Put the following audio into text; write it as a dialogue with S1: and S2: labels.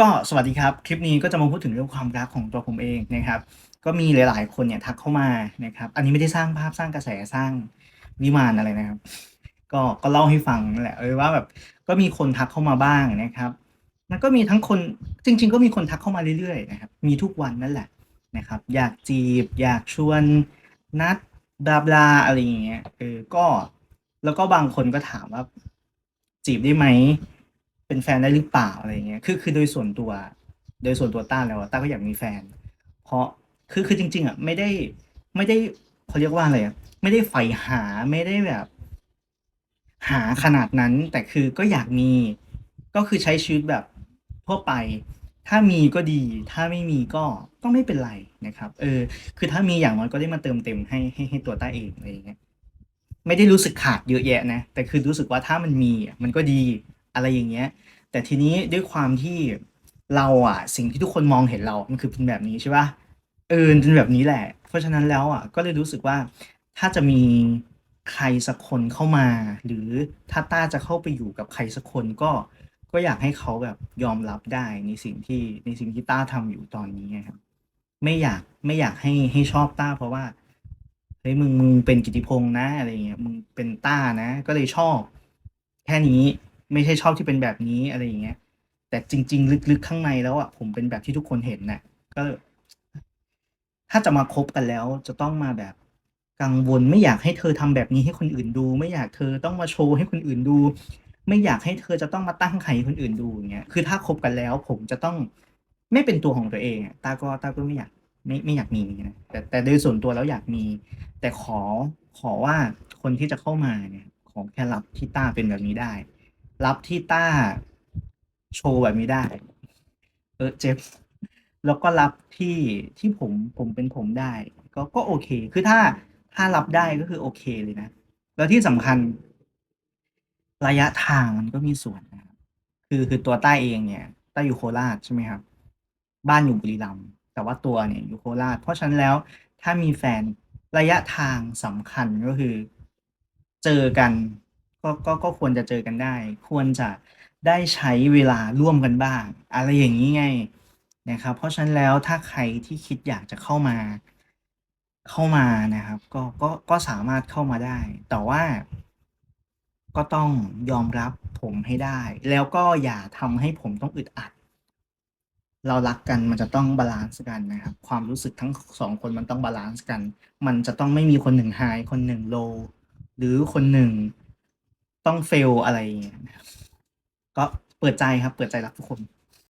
S1: ก็สวัสดีครับ คลิปนี้ก็จะมาพูดถึงเรื่องความรักของตัวผมเองนะครับ ก็มีหลาย ๆ คนเนี่ยทักเข้ามานะครับ อันนี้ไม่ได้สร้างภาพสร้างกระแสสร้างวิมานอะไรนะครับ ก็ก็เล่าให้ฟังนั่นแหละเออว่าแบบก็มีคนทักเข้ามาบ้างนะครับแล้วก็มีทั้งคนจริง ๆ ก็มีคนทักเข้ามาเรื่อย ๆ นะครับ มีทุกวันนั่นแหละนะครับ อยากจีบ อยากชวนนัดบลาบลาอะไรอย่างเงี้ยเออก็แล้วก็บางคนก็ถามว่าจีบได้ไหม เป็นแฟนได้หรือเปล่าอะไรเงี้ย คือคือโดยส่วนตัว โดยส่วนตัวต้าแล้วอะต้าก็อยากมีแฟน เพราะคือคือจริง ๆอะไม่ได้ไม่ได้เขาเรียกว่าอะไรอะไม่ได้ใฝ่หาไม่ได้แบบ หาขนาดนั้น แต่คือก็อยากมี ก็คือใช้ชีวิตแบบทั่วไป ถ้ามีก็ดี ถ้าไม่มีก็ก็ไม่เป็นไรนะครับ เออ คือถ้ามีอย่างน้อยก็ได้มาเติมเต็มให้ให้ให้ตัวต้าเองอะไรอย่างเงี้ยไม่ได้รู้สึกขาดเยอะแยะนะ แต่คือรู้สึกว่าถ้ามันมีอะมันก็ดี อะไรอย่างเงี้ย แต่ทีนี้ด้วยความที่เราอะสิ่งที่ทุกคนมองเห็นเรา มันคือเป็นแบบนี้ใช่ปะเออเป็นแบบนี้แหละ เพราะฉะนั้นแล้วอะก็เลยรู้สึกว่าถ้าจะมีใครสักคนเข้ามา หรือถ้าต้าจะเข้าไปอยู่กับใครสักคนก็ก็อยากให้เขาแบบยอมรับได้ในสิ่งที่ในสิ่งที่ต้าทำอยู่ตอนนี้ครับ ไม่อยากไม่อยากให้ให้ชอบต้าเพราะว่าเฮ้ยมึงมึงเป็นกิติพงษ์นะอะไรเงี้ยมึงเป็นต้านะ ก็เลยชอบ แค่นี้ ไม่ใช่ชอบที่เป็นแบบนี้อะไรอย่างเงี้ย แต่จริง ๆ ลึกๆข้างในแล้วอะผมเป็นแบบที่ทุกคนเห็นน่ะก็ ถ้าจะมาคบกันแล้ว จะต้องมาแบบกังวลไม่อยากให้เธอทำแบบนี้ให้คนอื่นดู ไม่อยากเธอต้องมาโชว์ให้คนอื่นดู ไม่อยากให้เธอจะต้องมาตั้งไข่ให้คนอื่นดูอย่างเงี้ยคือถ้าคบกันแล้ว ผมจะต้องไม่เป็นตัวของตัวเองต้าก็ต้าก็ไม่อยากไม่ไม่อยากมีนะแต่แต่โดยส่วนตัวแล้วอยากมี แต่ขอขอว่าคนที่จะเข้ามาเนี่ย ขอแค่รับที่ต้าเป็นแบบนี้ได้ รับที่ต้าโชว์แบบนี้ได้ เออเจ็บแล้วก็รับที่ที่ผมผมเป็นผมได้ ก็ก็โอเค คือถ้าถ้ารับได้ก็คือโอเคเลยนะ แล้วที่สำคัญ ระยะทางมันก็มีส่วนนะครับคือคือตัวใต้เองเนี่ยใต้อยู่โคราชใช่ไหมครับ บ้านอยู่บุรีรัมย์แต่ว่าตัวเนี่ยอยู่โคราช เพราะฉะนั้นแล้วถ้ามีแฟนระยะทางสำคัญก็คือ เจอกัน ก็ก็ก็ควรจะเจอกันได้ ควรจะได้ใช้เวลาร่วมกันบ้าง อะไรอย่างนี้ไงนะครับ เพราะฉะนั้นแล้วถ้าใครที่คิดอยากจะเข้ามาเข้ามานะครับ ก็ก็ก็สามารถเข้ามาได้ แต่ว่า ก็ต้องยอมรับผมให้ได้ แล้วก็อย่าทำให้ผมต้องอึดอัด เรารักกันมันจะต้องบาลานซ์กันนะครับ ความรู้สึกทั้งสองคนมันต้องบาลานซ์กัน มันจะต้องไม่มีคนหนึ่งไฮคนหนึ่งโลหรือคนหนึ่ง ต้องเฟลอะไรอย่างเงี้ยก็เปิดใจครับ เปิดใจรับทุกคน